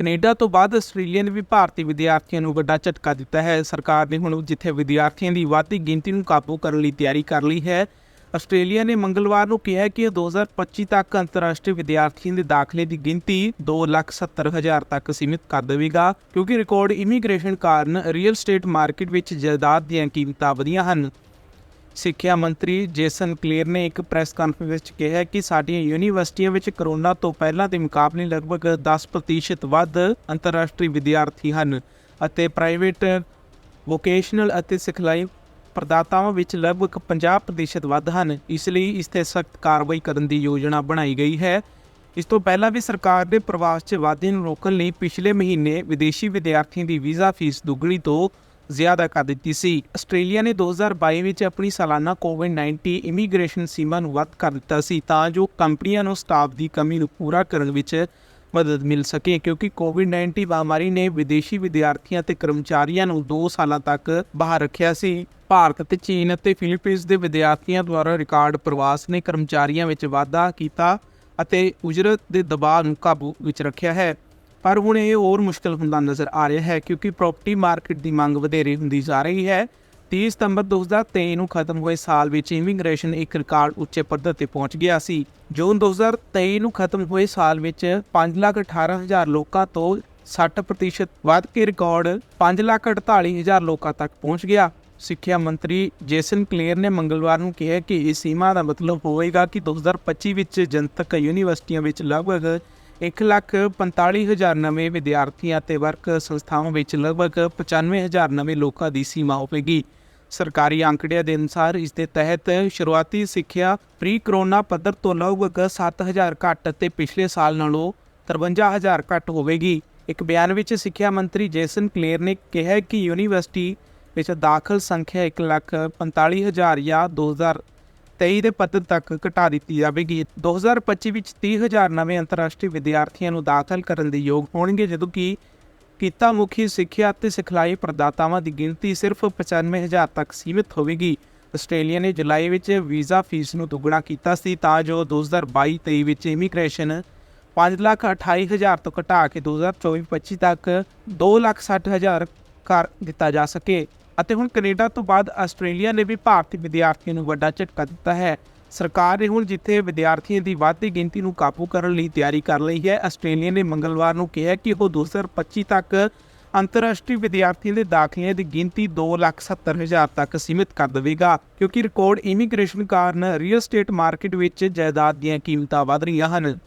Canada ਤੋਂ ਬਾਅਦ Australia ਨੇ ਵੀ ਭਾਰਤੀ ਵਿਦਿਆਰਥੀਆਂ ਨੂੰ ਵੱਡਾ ਝਟਕਾ ਦਿੱਤਾ ਹੈ। ਸਰਕਾਰ ਨੇ ਹੁਣ ਜਿੱਥੇ ਵਿਦਿਆਰਥੀਆਂ ਦੀ ਵੱਧਦੀ ਗਿਣਤੀ ਨੂੰ ਕਾਬੂ ਕਰਨ ਲਈ ਤਿਆਰੀ ਕਰ ਲਈ ਹੈ ਆਸਟ੍ਰੇਲੀਆ ਨੇ ਮੰਗਲਵਾਰ ਨੂੰ ਕਿਹਾ ਕਿ ਇਹ 2025 ਤੱਕ ਅੰਤਰਰਾਸ਼ਟਰੀ ਵਿਦਿਆਰਥੀਆਂ ਦੇ ਦਾਖਲੇ ਦੀ ਗਿਣਤੀ 2,70,000 ਤੱਕ ਸੀਮਿਤ ਕਰ ਦੇਵੇਗਾ ਕਿਉਂਕਿ ਰਿਕਾਰਡ ਇਮੀਗ੍ਰੇਸ਼ਨ ਕਾਰਨ ਰੀਅਲ ਸਟੇਟ ਮਾਰਕੀਟ ਵਿੱਚ ਜਾਇਦਾਦ ਦੀਆਂ ਕੀਮਤਾਂ ਵਧੀਆਂ ਹਨ। ਸਿੱਖਿਆ ਮੰਤਰੀ ਜੇਸਨ ਕਲੀਅਰ ਨੇ ਇੱਕ ਪ੍ਰੈਸ ਕਾਨਫਰੰਸ ਵਿੱਚ ਕਿਹਾ ਕਿ ਸਾਡੀਆਂ ਯੂਨੀਵਰਸਿਟੀਆਂ ਵਿੱਚ ਕਰੋਨਾ ਤੋਂ ਪਹਿਲਾਂ ਦੇ ਮੁਕਾਬਲੇ ਲਗਭਗ 10% ਵੱਧ ਅੰਤਰਰਾਸ਼ਟਰੀ ਵਿਦਿਆਰਥੀ ਹਨ ਅਤੇ ਪ੍ਰਾਈਵੇਟ, ਵੋਕੇਸ਼ਨਲ ਅਤੇ ਸਿਖਲਾਈ ਪ੍ਰਦਾਤਾਵਾਂ ਵਿੱਚ ਲਗਭਗ 50% ਵੱਧ ਹਨ। ਇਸ ਲਈ ਇਸ ਤੇ ਸਖਤ ਕਾਰਵਾਈ ਕਰਨ ਦੀ ਯੋਜਨਾ ਬਣਾਈ ਗਈ ਹੈ। ਇਸ ਤੋਂ ਪਹਿਲਾਂ ਵੀ ਸਰਕਾਰ ਨੇ ਪ੍ਰਵਾਸ 'ਚ ਵਾਧੇ ਨੂੰ ਰੋਕਣ ਲਈ ਪਿਛਲੇ ਮਹੀਨੇ ਵਿਦੇਸ਼ੀ ਵਿਦਿਆਰਥੀਆਂ ਦੀ ਵੀਜ਼ਾ ਫੀਸ ਦੁੱਗਣੀ ਤੋਂ ਜ਼ਿਆਦਾ ਕਰ ਦਿੱਤੀ ਸੀ। ਆਸਟ੍ਰੇਲੀਆ ਨੇ 2022 ਵਿੱਚ ਆਪਣੀ ਸਾਲਾਨਾ ਕੋਵਿਡ-19 ਇਮੀਗ੍ਰੇਸ਼ਨ ਸੀਮਾ ਨੂੰ ਵੱਧ ਕਰ ਦਿੱਤਾ ਸੀ ਤਾਂ ਜੋ ਕੰਪਨੀਆਂ ਨੂੰ ਸਟਾਫ ਦੀ ਕਮੀ ਨੂੰ ਪੂਰਾ ਕਰਨ ਵਿੱਚ ਮਦਦ ਮਿਲ ਸਕੇ, ਕਿਉਂਕਿ ਕੋਵਿਡ-19 ਮਹਾਮਾਰੀ ਨੇ ਵਿਦੇਸ਼ੀ ਵਿਦਿਆਰਥੀਆਂ ਤੇ ਕਰਮਚਾਰੀਆਂ ਨੂੰ 2 ਸਾਲਾਂ ਤੱਕ ਬਾਹਰ ਰੱਖਿਆ ਸੀ। ਭਾਰਤ ਅਤੇ ਚੀਨ ਅਤੇ ਫਿਲੀਪੀਨਸ ਦੇ ਵਿਦਿਆਰਥੀਆਂ ਦੁਆਰਾ ਰਿਕਾਰਡ ਪ੍ਰਵਾਸ ਨੇ ਕਰਮਚਾਰੀਆਂ ਵਿੱਚ ਵਾਧਾ ਕੀਤਾ ਅਤੇ ਉਜਰਤ ਦੇ ਦਬਾਅ ਨੂੰ ਕਾਬੂ ਵਿੱਚ ਰੱਖਿਆ ਹੈ। ਪਰ ਹੁਣ ਇਹ ਹੋਰ ਮੁਸ਼ਕਲ ਹੁੰਦਾ ਨਜ਼ਰ ਆ ਰਿਹਾ ਹੈ ਕਿਉਂਕਿ ਪ੍ਰਾਪਰਟੀ ਮਾਰਕੀਟ ਦੀ ਮੰਗ ਵਧੇਰੇ ਹੁੰਦੀ ਜਾ ਰਹੀ ਹੈ। 30 ਸਤੰਬਰ 2023 ਨੂੰ ਖਤਮ ਹੋਏ ਸਾਲ ਵਿੱਚ ਇਮੀਗ੍ਰੇਸ਼ਨ ਇੱਕ ਰਿਕਾਰਡ ਉੱਚੇ ਪੱਧਰ ਤੇ ਪਹੁੰਚ ਗਿਆ ਸੀ। ਜੂਨ 2023 ਨੂੰ ਖਤਮ ਹੋਏ ਸਾਲ ਵਿੱਚ 518000 ਲੋਕਾਂ ਤੋਂ 60% ਵੱਧ ਕੇ ਰਿਕਾਰਡ 548000 ਲੋਕਾਂ ਤੱਕ ਪਹੁੰਚ ਗਿਆ। ਸਿੱਖਿਆ ਮੰਤਰੀ ਜੇਸਨ ਕਲੇਅਰ ਨੇ ਮੰਗਲਵਾਰ ਨੂੰ ਕਿਹਾ ਕਿ ਇਸ ਸੀਮਾ ਦਾ ਮਤਲਬ ਹੋਵੇਗਾ ਕਿ 2025 ਵਿੱਚ ਜਨਤਕ ਯੂਨੀਵਰਸਿਟੀਆਂ ਵਿੱਚ ਲਗਭਗ 145000 ਨਵੇਂ ਵਿਦਿਆਰਥੀਆਂ ਅਤੇ ਵਰਕ ਸੰਸਥਾਵਾਂ ਵਿੱਚ ਲਗਭਗ 95000 ਨਵੇਂ ਲੋਕਾਂ ਦੀ ਸੀਮਾ ਹੋਵੇਗੀ। ਸਰਕਾਰੀ ਅੰਕੜਿਆਂ ਦੇ ਅਨੁਸਾਰ ਇਸ ਦੇ ਤਹਿਤ ਸ਼ੁਰੂਆਤੀ ਸਿੱਖਿਆ ਪ੍ਰੀ ਕਰੋਨਾ ਪੱਧਰ ਤੋਂ ਲਗਭਗ 7000 ਘੱਟ ਅਤੇ ਪਿਛਲੇ ਸਾਲ ਨਾਲੋਂ 53000 ਘੱਟ ਹੋਵੇਗੀ। ਇੱਕ ਬਿਆਨ ਵਿੱਚ ਸਿੱਖਿਆ ਮੰਤਰੀ ਜੇਸਨ ਕਲੇਰ ਨੇ ਕਿਹਾ ਕਿ ਯੂਨੀਵਰਸਿਟੀ ਵਿੱਚ ਦਾਖਲ ਸੰਖਿਆ 145000 ਜਾਂ 2023 ਦੇ ਪੱਧਰ ਤੱਕ ਘਟਾ ਦਿੱਤੀ ਜਾਵੇਗੀ। 2025 ਵਿੱਚ 30000 ਨਵੇਂ ਅੰਤਰਰਾਸ਼ਟਰੀ ਵਿਦਿਆਰਥੀਆਂ ਨੂੰ ਦਾਖਲ ਕਰਨ ਦੇ ਯੋਗ ਹੋਣਗੇ, ਜਦੋਂ ਕਿ ਕਿੱਤਾ ਮੁਖੀ ਸਿੱਖਿਆ ਅਤੇ ਸਿਖਲਾਈ ਪ੍ਰਦਾਤਾਵਾਂ ਦੀ ਗਿਣਤੀ ਸਿਰਫ 95000 ਤੱਕ ਸੀਮਿਤ ਹੋਵੇਗੀ। ਆਸਟ੍ਰੇਲੀਆ ਨੇ ਜੁਲਾਈ ਵਿੱਚ ਵੀਜ਼ਾ ਫੀਸ ਨੂੰ ਦੁੱਗਣਾ ਕੀਤਾ ਸੀ, ਤਾਂ ਜੋ 2022-23 ਵਿੱਚ ਇਮੀਗ੍ਰੇਸ਼ਨ 528000 ਤੋਂ ਘਟਾ ਕੇ 2024-25 ਤੱਕ 260000 ਕਰ ਦਿੱਤਾ ਜਾ ਸਕੇ। ਅਤੇ ਹੁਣ ਕੈਨੇਡਾ ਤੋਂ ਬਾਅਦ ਆਸਟ੍ਰੇਲੀਆ ਨੇ ਵੀ ਭਾਰਤੀ ਵਿਦਿਆਰਥੀਆਂ ਨੂੰ ਵੱਡਾ ਝਟਕਾ ਦਿੱਤਾ ਹੈ। ਸਰਕਾਰ ਨੇ ਹੁਣ ਜਿੱਥੇ ਵਿਦਿਆਰਥੀਆਂ ਦੀ ਵੱਧਦੀ ਗਿਣਤੀ ਨੂੰ ਕਾਬੂ ਕਰਨ ਲਈ ਤਿਆਰੀ ਕਰ ਲਈ ਹੈ ਆਸਟ੍ਰੇਲੀਆ ਨੇ ਮੰਗਲਵਾਰ ਨੂੰ ਕਿਹਾ ਕਿ ਉਹ 2025 ਤੱਕ ਅੰਤਰਰਾਸ਼ਟਰੀ ਵਿਦਿਆਰਥੀਆਂ ਦੇ ਦਾਖਲਿਆਂ ਦੀ ਗਿਣਤੀ 2,70,000 ਤੱਕ ਸੀਮਿਤ ਕਰ ਦੇਵੇਗਾ ਕਿਉਂਕਿ ਰਿਕਾਰਡ ਇਮੀਗ੍ਰੇਸ਼ਨ ਕਾਰਨ ਰੀਅਲ ਸਟੇਟ ਮਾਰਕੀਟ ਵਿੱਚ ਜਾਇਦਾਦ ਦੀਆਂ ਕੀਮਤਾਂ ਵਧ ਰਹੀਆਂ ਹਨ।